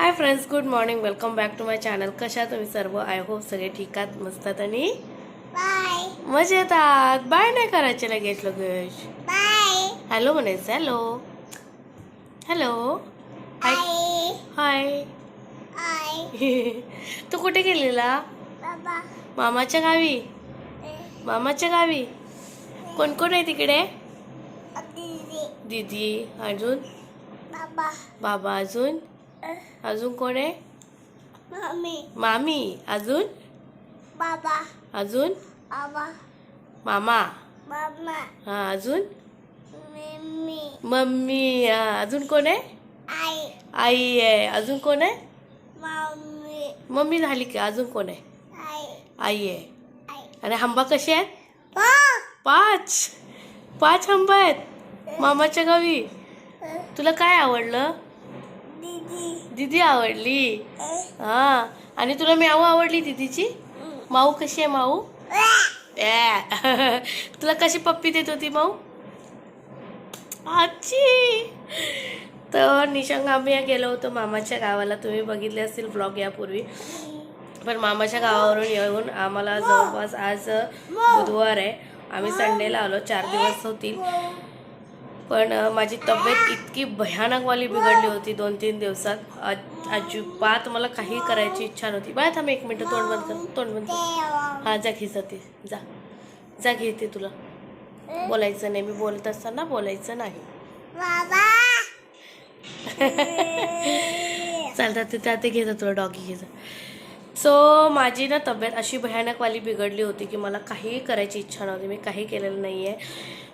Hi friends good morning welcome back to my channel कशा तुम्ही सर्व? आय होप सगळे ठीक आहात मस्त आहात आणि बाय मजेत आहात. बाय नाही करायचे लगेच लगेच. बाय हॅलो म्हणायचं हॅलो हॅलो हाय हाय तू कुठे गेलेला? मामाच्या गावी? मामाच्या गावी? कोण कोण आहे तिकडे? दीदी. अजून? बाबा बाबा अजून? अजून कोण आहे? मम्मी मामी. अजून? बाबा. अजून? बाबा. मामा. मामा. हा अजून? मम्मी. मम्मी. हा अजून कोण आहे? आई. आई आहे. अजून कोण आहे? मम्मी मम्मी झाली का अजून कोण आहे? आई. आई आहे. आणि हंबा कसे आहेत? पाच. पाच हंबा आहेत. मामाच्या गावी. तुला काय आवडलं? दीदी. दीदी आवडली? हा. आणि तुला म्याऊ आवडली दीदीची? माऊ कशी आहे माऊ? ए. तुला कशी पप्पी देत होती माऊ? आजी. तर निशंग आम्ही गेलो होतो मामाच्या गावाला. तुम्ही बघितले असतील ब्लॉग यापूर्वी. पण मामाच्या गावावरून येऊन आम्हाला जवळपास आज बुधवार आहे. आम्ही संडेला आलो. चार दिवस होतील. पण माझी तब्येत इतकी भयानकवाली बिघडली होती दोन तीन दिवसात. अज- अजिबात मला काही करायची इच्छा नव्हती. बाय थांब एक मिनटं तोंड बंद कर तोंड बंद कर. हा जा घे जाते जा. जा घेते तुला. बोलायचं नाही मी बोलत असताना बोलायचं नाही. चालतात ते त्या ते घेतं तुला डॉगी घेतं सो माझी ना तब्येत अशी भयानकवाली बिघडली होती की मला काही करायची इच्छा नव्हती. मी काही केलेलं नाही आहे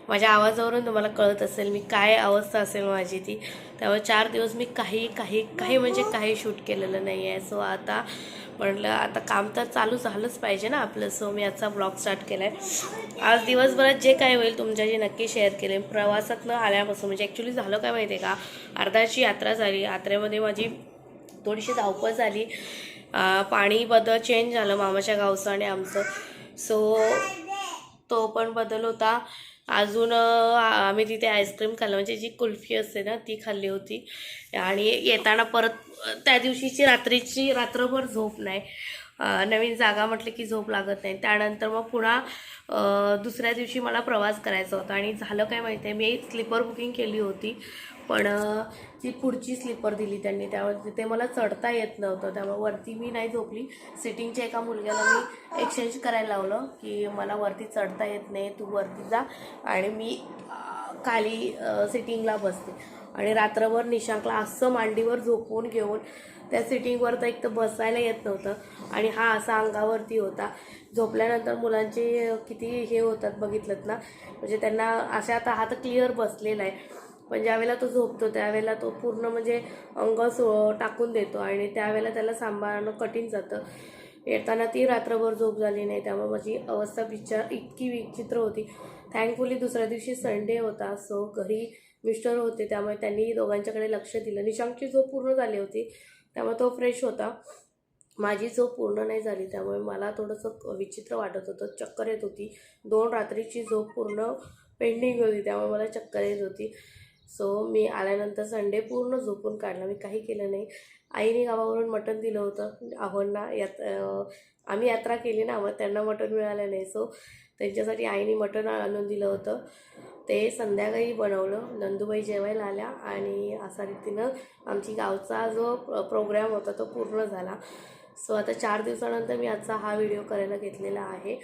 माझ्या आवाजावरून तुम्हाला कळत असेल मी काय अवस्था असेल माझी ती. त्यामुळे चार दिवस मी काही काही काही म्हणजे काही शूट केलेलं नाही आहे सो आता म्हटलं आता काम तर चालू झालंच पाहिजे ना आपलं. सो मी आजचा ब्लॉग स्टार्ट केला आहे आज दिवसभरात जे काय होईल तुमच्याशी नक्की शेअर केले प्रवासात न आल्यापासून म्हणजे ॲक्च्युली झालं काय माहिती आहे का? अर्धाची यात्रा झाली. यात्रेमध्ये माझी थोडीशी धावपळ झाली. पाणी बदल चेंज झालं मामाच्या गावचं आणि आमचं. सो तो पण बदल होता. अजून आम्ही तिथे आईस्क्रीम खाल्लं. म्हणजे जी कुल्फी असते ना ती खाल्ली होती. आणि येताना परत त्या दिवशीची रात्रीची रात्रभर झोप नाही. नवीन जागा म्हटलं की झोप लागत नाही. त्यानंतर मग पुन्हा दुसऱ्या दिवशी मला प्रवास करायचा होता. आणि झालं काय माहिती आहे मी स्लीपर बुकिंग केली होती. पण ती पुढची स्लीपर दिली त्यांनी. त्यामुळे तिथे मला चढता येत नव्हतं. त्यामुळे वरती मी नाही झोपली. सिटिंगच्या एका मुलग्याला मी एक्सचेंज करायला लावलं की मला वरती चढता येत नाही तू वरती जा. आणि मी खाली सिटिंगला बसते. आणि रात्रभर निशांकला असं मांडीवर झोपून घेऊन त्या सिटिंगवर तर एक तर बसायला येत नव्हतं. आणि हा असा अंगावरती होता. झोपल्यानंतर मुलांचे किती हे होतात बघितलं ना? म्हणजे त्यांना अशा आता हा तर क्लिअर बसलेला आहे. पण ज्यावेळेला तो झोपतो त्यावेळेला तो पूर्ण म्हणजे अंग सो टाकून देतो आणि त्यावेळेला त्याला सांभाळणं कठीण जातं. येताना ती रात्रभर झोप झाली नाही. त्यामुळे माझी अवस्था विचार इतकी विचित्र होती. थँकफुली दुसऱ्या दिवशी संडे होता. सो घरी मिस्टर होते. त्यामुळे त्यांनी दोघांच्याकडे लक्ष दिलं. निशांकची झोप पूर्ण झाली होती. त्यामुळे तो फ्रेश होता. माझी झोप पूर्ण नाही झाली त्यामुळे मला थोडंसं विचित्र वाटत होतं. चक्कर येत होती. दोन रात्रीची झोप पूर्ण पेंडिंग होती त्यामुळे मला चक्कर येत होती. सो मी आल्यानंतर संडे पूर्ण झोपून काढला. मी काही केलं नाही. आईने गावावरून मटण दिलं होतं. आहोंना यात आम्ही यात्रा केली ना मग त्यांना मटण मिळालं नाही. सो त्यांच्यासाठी आईने मटण आणून दिलं होतं. ते संध्याकाळी बनवलं. नंदुबाई जेवायला आल्या आणि असा रीतीनं आमची गावचा जो प्रोग्राम होता तो पूर्ण झाला. सो आता चार दिवसानंतर मी आजचा हा व्हिडिओ करायला घेतलेला आहे.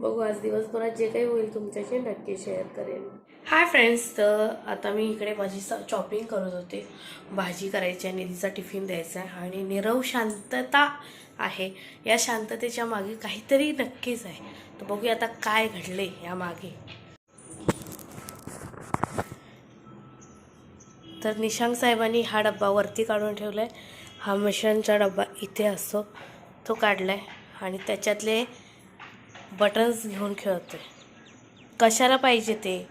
बघू आज दिवसभरात जे काही होईल तुमच्याशी नक्की शेअर करेन. हाय फ्रेंड्स तर आता मी इकडे माझी शॉपिंग करत होते. भाजी करायची आहे निधीचा टिफिन द्यायचा आहे आणि निरव शांतता आहे. या शांततेच्या मागे काहीतरी नक्कीच आहे. तर बघूया आता काय घडले यामागे तर निशांक साहेबांनी हा डब्बा वरती काढून ठेवला आहे हा मिशनचा डब्बा इथे असतो. तो काढला आहे आणि त्याच्यातले बटन्स घेऊन खेळतोय. कशाला पाहिजे ते?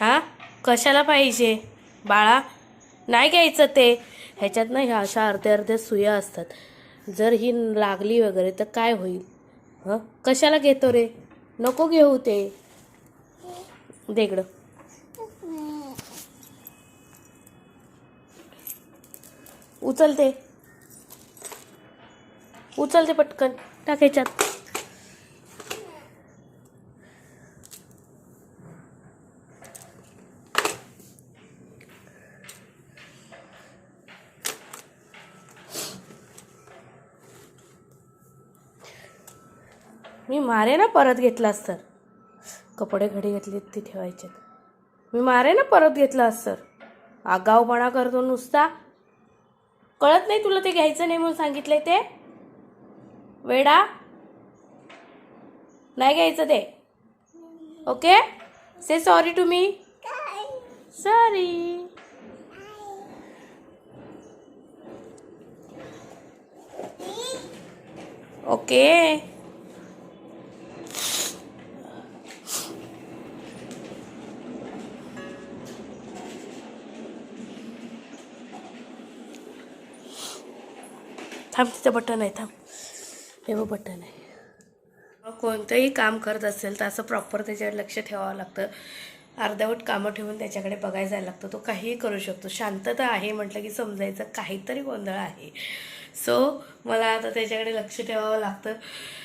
हां? कशाला पाहिजे? बाळा नाही घ्यायचं ते. ह्याच्यात ना ह्या अशा अर्ध्या अर्ध्या सुया असतात. जर ही लागली वगैरे तर काय होईल? हं? कशाला घेतो रे? नको घेऊ ते. देगडं उचलते. उचलते पटकन. टाकायच्यात मी मारे ना परत घेतलास तर. कपडे घडी घेतली ती ठेवायचे मी मारे ना परत घेतलास तर. आगाऊपणा करतो नुसता. कळत नाही तुला ते घ्यायचं नाही म्हणून सांगितलंय ते? वेडा? नाही घ्यायचं ते? Okay? Say sorry to me sorry okay थांब तिचं बटन आहे थांब. हे बघ बटन आहे. कोणतंही काम करत असेल तर असं प्रॉपर त्याच्यावर लक्ष ठेवावं लागतं. अर्धवट कामं ठेवून त्याच्याकडे बघायला जायला लागतं. तो काहीही करू शकतो. शांतता आहे म्हटलं की समजायचं काहीतरी गोंधळ आहे. सो मला आता त्याच्याकडे लक्ष ठेवावं लागतं.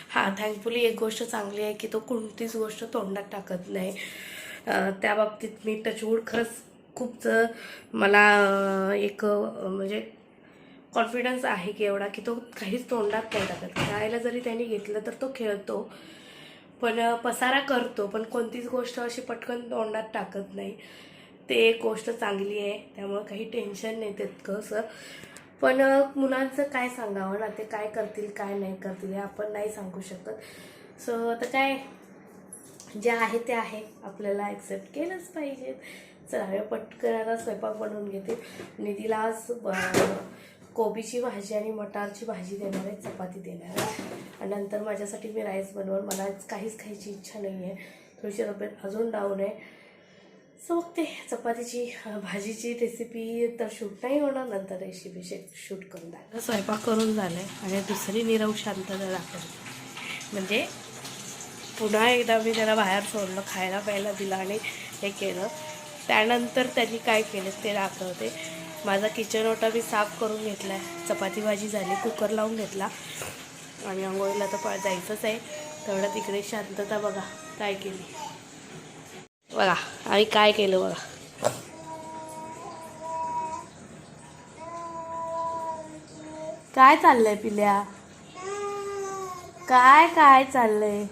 हां थँकफुली एक गोष्ट चांगली आहे की तो कोणतीच गोष्ट तोंडात टाकत नाही. त्या बाबतीत मी टचवूड खरंच खूप मला एक म्हणजे कॉन्फिडन्स आहे की एवढा की तो काहीच तोंडात नाही टाकत खेळायला जरी त्यांनी घेतलं तर तो खेळतो पण पसारा करतो पण कोणतीच गोष्ट अशी पटकन तोंडात टाकत नाही. ते एक गोष्ट चांगली आहे त्यामुळं काही टेन्शन नाही तितकं असं. पण मुलांचं काय सांगावं ना ते काय करतील काय नाही करतील हे आपण नाही सांगू शकत. सो आता काय जे आहे ते आहे. आपल्याला ॲक्सेप्ट केलंच पाहिजे. चला पटकन आता स्वयंपाक बनवून घेते. निधीला आज ब- कोबीची भाजी आणि मटारची भाजी देणार आहे चपाती देणार आहे. आणि नंतर माझ्यासाठी मी राईस बनवून मला काहीच खायची इच्छा नाही आहे थोडीशी तब्येत अजून डाऊन आहे. सो मग ते चपातीची भाजीची रेसिपी तर शूट नाही होणार नंतर रेसिपी शूट करून द्या स्वयंपाक करून झालं आहे आणि दुसरी निरव शांतता दाखवली म्हणजे पुन्हा एकदा मी त्याला बाहेर सोडलं खायला प्यायला दिलं आणि हे केलं. त्यानंतर त्यांनी काय केलं ते दाखवते. माझा किचन ओटा मी साफ करून घेतला आहे चपाती भाजी झाली कुकर लावून घेतला. आणि आंघोळीला तर पळ जायचंच आहे. तेवढ्या तिकडे शांतता बघा काय केली. बघा आम्ही काय केलं बघा. काय चाललंय पिल्या? काय काय चाललंय?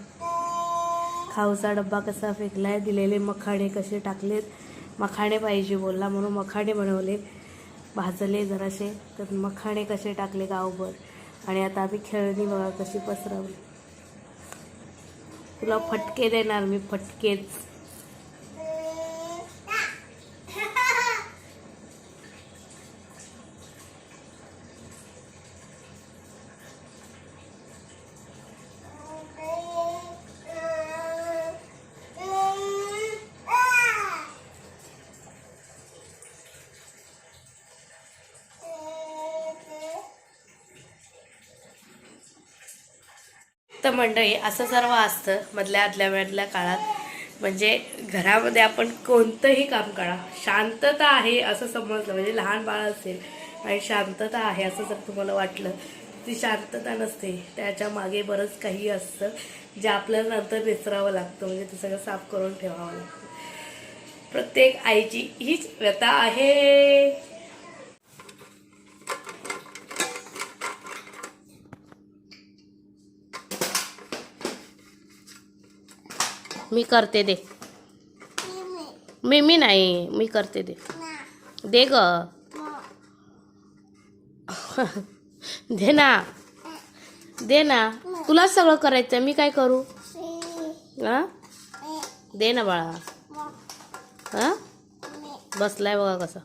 खाऊचा डब्बा कसा फेकलाय? दिलेले मखाणे कसे टाकलेत? मखाणे पाहिजे बोलला म्हणून मखाणे बनवले. भाजले जरासे तर मखाणे कसे टाकले गावभर? आणि आता आम्ही खेळणी बघा कशी पसरवली. तुला फटके देणार मी फटकेच. तर मंडळी असं सर्व असतं मधल्या आदल्या मधल्या काळात. म्हणजे घरामध्ये आपण कोणतंही काम करा. शांतता आहे असं समजलं. म्हणजे लहान बाळ असेल आणि शांतता आहे असं जर तुम्हाला वाटलं ती शांतता नसते. त्याच्यामागे बरंच काही असतं जे आपल्याला नंतर निसरावं लागतं. म्हणजे ते सगळं साफ करून ठेवावं लागतं. प्रत्येक आईची हीच व्यथा आहे. मी करते दे. मी मी नाही मी करते दे. दे ग. दे ना. दे ना. तुलाच सगळं करायचं मी काय करू? हा? दे ना बाळा. हा? बसलाय बघा कसं.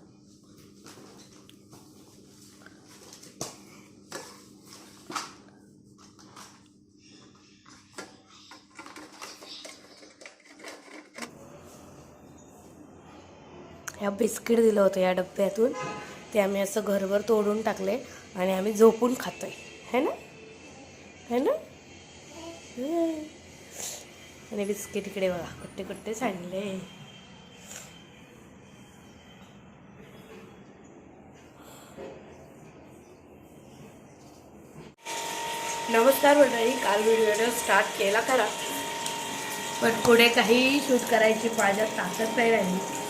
ह्या बिस्किट दिलं होतं या डब्यातून. ते आम्ही असं घरभर तोडून टाकले आणि आम्ही झोपून खातोय. है ना? है ना? आणि बिस्किट इकडे बघा कुठे कुठे सांडले. नमस्कार मंडळी काल व्हिडिओ स्टार्ट केला खरा. पण पुढे काही शूट करायची माझ्यात ताकद नाही राहिली.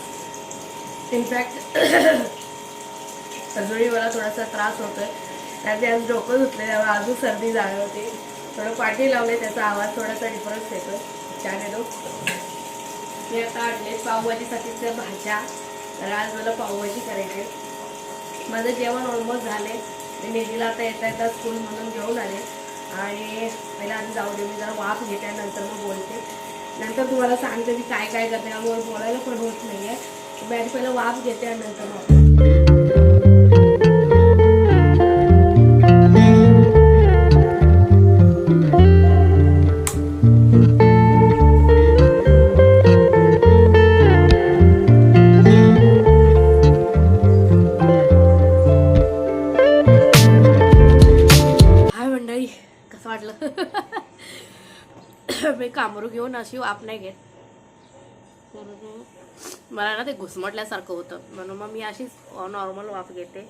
इनफॅक्ट अजूनही मला थोडासा त्रास होतो त्यात आज डोकं धुतले त्यामुळे अजून सर्दी जाणवते थोडं पाठी लावले त्याचा आवाज थोडासा डिफरन्स येतो छान येतो मी आता आणले पावभाजीसाठीच्या भाज्या. तर आज मला पावभाजी करायची माझं जेवण ऑलमोस्ट झाले मी निधीला आता येता येता स्कूल म्हणून घेऊन आले. आणि पहिला आधी जाऊ दे मी जरा वाफ घेते नंतर मग बोलते. नंतर तुम्हाला सांगते मी काय काय करते त्यामुळे बोलायला पण होत नाही आहे मी पहिलं वाफ घेते आणि नंतर मग कसं वाटलं? मी कामरू घेऊन अशी वाप नाही घेत. मला ना ते घुसमटल्यासारखं होतं. म्हणून मग मी अशीच नॉर्मल वाफ घेते.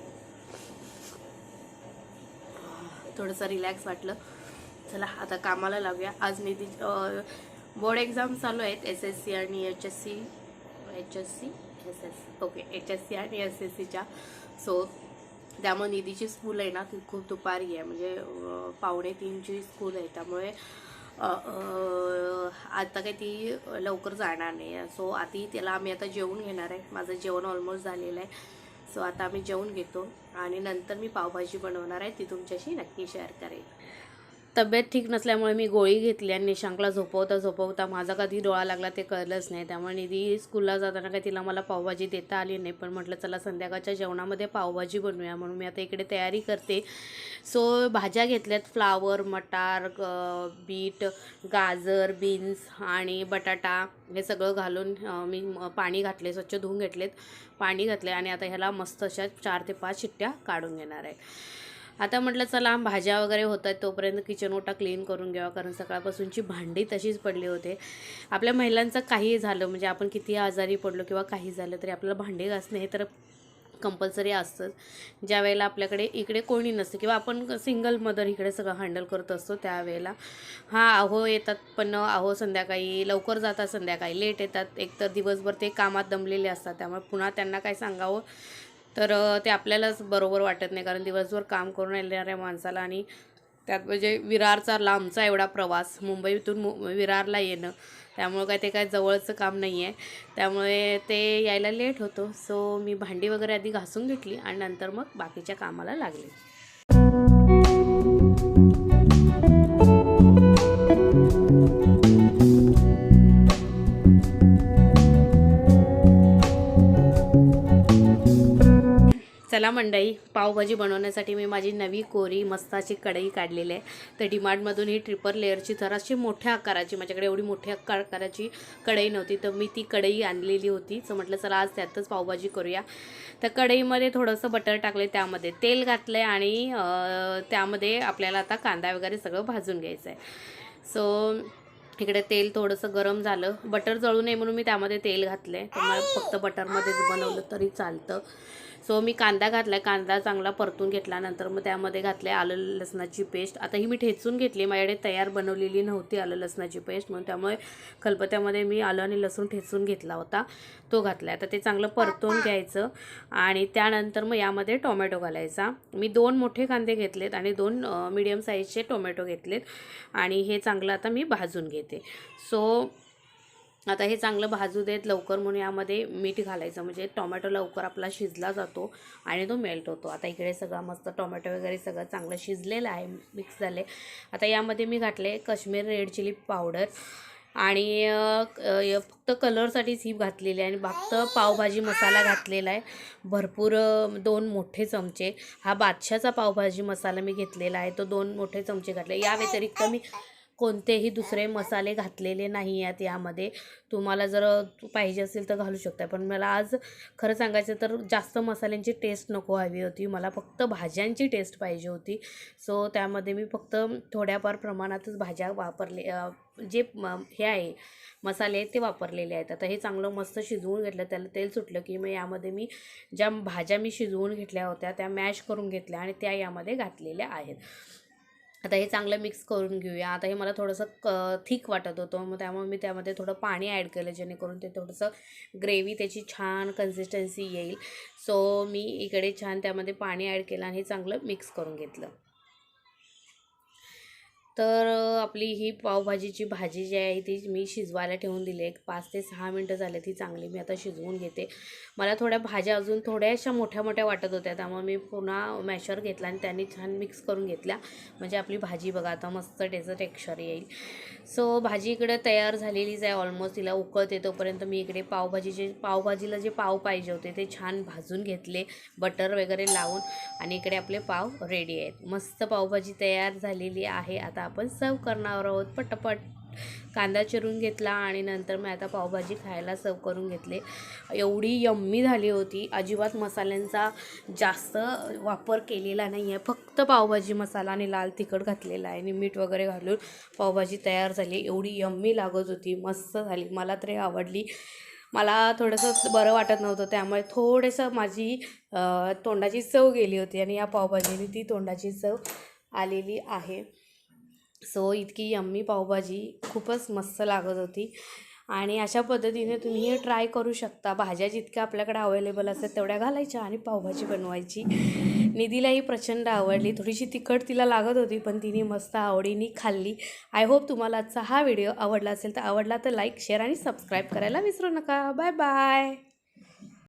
थोडंसं रिलॅक्स वाटलं. चला आता कामाला लावूया. आज निधी बोर्ड एक्झाम चालू आहेत. एस एस सी आणि H S C H S C S S okay H S C आणि एस एस सीच्या सो त्यामुळे निधीची स्कूल आहे ना ती खूप दुपारी आहे. म्हणजे पावणे तीनची स्कूल आहे. त्यामुळे आता काही ती लवकर जाणार नाही. सो आधी त्याला आम्ही आता जेवून घेणार आहे. माझं जेवण ऑलमोस्ट झालेलं आहे. सो आता आम्ही जेवून घेतो. आणि नंतर मी पावभाजी बनवणार आहे. ती तुमच्याशी नक्की शेअर करेल तब्येत ठीक नसल्यामुळे मी गोळी घेतली आणि निशांकला झोपवता झोपवता माझा कधी डोळा लागला ते कळलंच नाही. त्यामुळे निधी स्कूलला जाताना काही तिला मला पावभाजी देता आली नाही. पण म्हटलं चला संध्याकाळच्या जेवणामध्ये पावभाजी बनवूया. म्हणून मी आता इकडे तयारी करते. सो भाज्या घेतल्यात. फ्लावर मटार ग- बीट गाजर बीन्स आणि बटाटा हे सगळं घालून मी पाणी घातले स्वच्छ धुवून घेतलेत. पाणी घातले आणि आता ह्याला मस्त अशा चार ते पाच शिट्ट्या काढून घेणार आहे. आता म्हटलं चला भाज्या वगैरे होत आहेत तोपर्यंत किचन ओटा क्लीन करून घ्यावा कारण सकाळपासूनची भांडी तशीच पडली होते. आपल्या महिलांचं काही झालं म्हणजे आपण किती आजारी पडलो किंवा काही झालं तरी आपल्याला भांडी घासणे हे तर कंपल्सरी असतंच. ज्या वेळेला आपल्याकडे इकडे कोणी नसतं किंवा आपण सिंगल मदर इकडे सगळं हँडल करत असतो त्यावेळेला. हां अहो येतात पण अहो संध्याकाळी लवकर जातात संध्याकाळी लेट येतात. एकतर दिवसभर ते कामात दमलेले असतात त्यामुळे पुन्हा त्यांना काय सांगावं? तर ते आपल्यालाच बरोबर वाटत नाही. कारण दिवसभर काम करून येणाऱ्या माणसाला आणि त्यात म्हणजे विरारचा लांबचा एवढा प्रवास मुंबईतून मु विरारला येणं त्यामुळं काय ते काय जवळचं काम नाही आहे त्यामुळे ते यायला लेट होतो. सो मी भांडी वगैरे आधी घासून घेतली आणि नंतर मग बाकीच्या कामाला लागले. चला मंडई पावभाजी बनवण्यासाठी मी माझी नवी कोरी मस्ताची कढई काढलेली आहे. तर डिमार्टमधून ही ट्रिपर लेअरची जराशी मोठ्या आकाराची माझ्याकडे एवढी मोठ्या आकार- आकाराची कढई नव्हती. तर मी ती कढई आणलेली होती. तर म्हटलं चला आज त्यातच पावभाजी करूया. तर कढईमध्ये थोडंसं बटर टाकले त्यामध्ये. तेल घातलं आहे आणि त्यामध्ये आपल्याला आता कांदा वगैरे सगळं भाजून घ्यायचं आहे सो इकडे तेल थोडंसं गरम झालं. बटर जळू नये म्हणून मी त्यामध्ये तेल घातलं आहे तर मला फक्त बटरमध्येच बनवलं तरी चालतं. सो मी कांदा घातला कांदा चांगला परतून घेतल्यानंतर मग त्यामध्ये घातले आलं लसणाची पेस्ट. आता ही मी ठेचून घेतली माझ्याकडे तयार बनवलेली नव्हती आलं लसणाची पेस्ट म्हणून त्यामुळे खलपत्यामध्ये मी आलं आणि लसूण ठेचून घेतला होता तो घातला आता ते चांगलं परतून घ्यायचं आणि त्यानंतर मग यामध्ये टोमॅटो घालायचा. मी दोन मोठे कांदे घेतलेत आणि दोन मिडियम साईजचे टोमॅटो घेतलेत आणि हे चांगलं आता मी भाजून घेते. सो आता हे चांगलं भाजू देत लवकर म्हणून यामध्ये मीठ घालायचं. म्हणजे टोमॅटो लवकर आपला शिजला जातो आणि तो मेल्ट होतो. आता इकडे सगळा मस्त टोमॅटो वगैरे सगळं चांगलं शिजलेलं आहे मिक्स झाले. आता यामध्ये मी घातले कश्मीर रेड चिली पावडर आणि फक्त कलरसाठीच ही घातलेली आहे आणि फक्त पावभाजी मसाला घातलेला आहे. भरपूर दोन मोठे चमचे. हा बादशाचा पावभाजी मसाला मी घेतलेला आहे. तो दोन मोठे चमचे घातले. या व्यतिरिक्त मी कोणतेही दुसरे मसाले घातलेले नाही आहेत यामध्ये. तुम्हाला जर पाहिजे असेल तर घालू शकता पण मला आज खरं सांगायचं तर जास्त मसाल्यांची टेस्ट नको हवी होती. मला फक्त भाज्यांची टेस्ट पाहिजे होती. सो त्यामध्ये मी फक्त थोड्याफार प्रमाणातच भाज्या वापरले जे म- हे आहे मसाले आहेत ते वापरलेले आहेत. आता हे चांगलं मस्त शिजवून घेतलं त्याला तेल सुटलं की मग यामध्ये मी ज्या भाज्या मी शिजवून घेतल्या होत्या त्या मॅश करून घेतल्या आणि त्या यामध्ये घातलेल्या आहेत. आता हे चांगलं मिक्स करून घेऊया. आता हे मला थोडंसं क थिक वाटत होतं. मग त्यामुळे मी त्यामध्ये थोडं पाणी ॲड केलं जेणेकरून ते थोडंसं ग्रेव्ही त्याची छान कन्सिस्टन्सी येईल. सो मी इकडे छान त्यामध्ये पाणी ॲड केलं आणि हे चांगलं मिक्स करून घेतलं. तर आपली ही पावभाजीची भाजी जी आहे ती मी शिजवायला ठेवून दिली एक पाच ते सहा मिनटं झाले ती चांगली मी आता शिजवून घेते. मला थोड्या भाज्या अजून थोड्याशा मोठ्या मोठ्या वाटत होत्या त्यामुळे मी पुन्हा मॅशर घेतला आणि त्यांनी छान मिक्स करून घेतल्या. म्हणजे आपली भाजी बघा आता मस्त त्याचं टेक्स्चर येईल. सो भाजी इकडे तयार झालेलीच आहे ऑलमोस्ट तिला उकळते तोपर्यंत मी इकडे पावभाजीचे पावभाजीला जे पाव पाहिजे होते ते छान भाजून घेतले बटर वगैरे लावून. आणि इकडे आपले पाव रेडी आहेत. मस्त पावभाजी तयार झालेली आहे. आता आपण सर्व करणार आहोत पटपट. कांदा चिरून घेतला आणि नंतर मी आता पावभाजी खायला सर्व करून घेतले. एवढी यम्मी झाली होती. अजिबात मसाल्यांचा जास्त वापर केलेला नाही आहे. फक्त पावभाजी मसाला आणि लाल तिखट घातलेला आहे. आणि मीठ वगैरे घालून पावभाजी तयार झाली. एवढी यम्मी लागत होती. मस्त झाली. मला तरी आवडली. मला थोडंसं बरं वाटत नव्हतं. त्यामुळे थोडंसं माझी तोंडाची चव गेली होती. आणि या पावभाजीने ती तोंडाची चव आलेली आहे. सो इतकी यम्मी पावभाजी खूपच मस्त लागत होती. आणि अशा पद्धतीने तुम्ही हे ट्राय करू शकता. भाज्या जितक्या आपल्याकडे अवेलेबल असतात तेवढ्या घालायच्या आणि पावभाजी बनवायची. निधीलाही प्रचंड आवडली. थोडीशी तिखट तिला लागत होती पण तिने मस्त आवडीने खाल्ली. आय होप तुम्हाला आजचा हा व्हिडिओ आवडला असेल तर आवडला तर लाईक शेअर आणि सबस्क्राईब करायला विसरू नका. Bye bye